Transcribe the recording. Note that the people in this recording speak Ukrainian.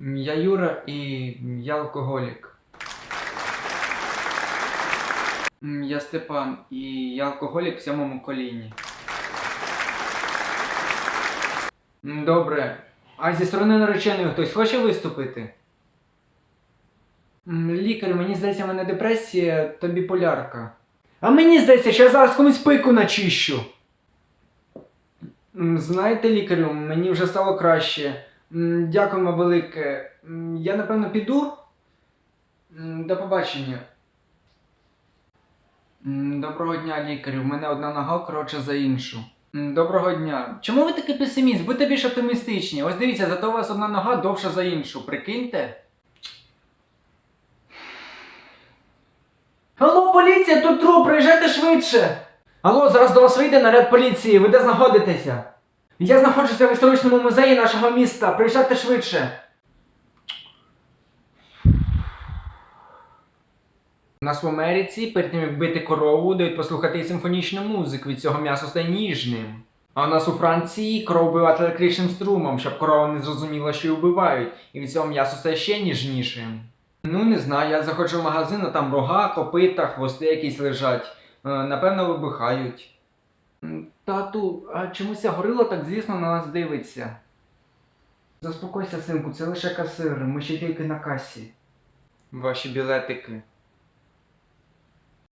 Я Юра і я алкоголік. Я Степан і я алкоголік в сьомому коліні. Добре. А зі сторони нареченої хтось хоче виступити? Лікар, мені здається, в мене депресія та біполярка. А мені здається, що я зараз комусь пику начищу. Знаєте, лікарю, мені вже стало краще. Дякуємо велике. Я напевно піду. До побачення. Доброго дня, лікарю. В мене одна нога коротша за іншу. Доброго дня. Чому ви такий песиміст? Будьте більш оптимістичні. Ось дивіться, зато у вас одна нога довша за іншу. Прикиньте. Алло, поліція, тут труп, приїжджайте швидше. Алло, зараз до вас вийде наряд поліції, ви де знаходитеся? Я знаходжуся в історичному музеї нашого міста. Приїжджайте швидше. У нас в Америці, перед тим як бити корову, дають послухати симфонічну музику, від цього м'ясо стає ніжним. А у нас у Франції корову вбивають електричним струмом, щоб корова не зрозуміла, що її вбивають, і від цього м'ясо стає ще ніжнішим. Ну, не знаю, я заходжу в магазин, а там рога, копита, хвости якісь лежать. Е, Напевно, вибухають. Тату, а чомусь горила так звісно на нас дивиться? Заспокойся, синку, це лише касир, ми ще тільки на касі. Ваші білетики.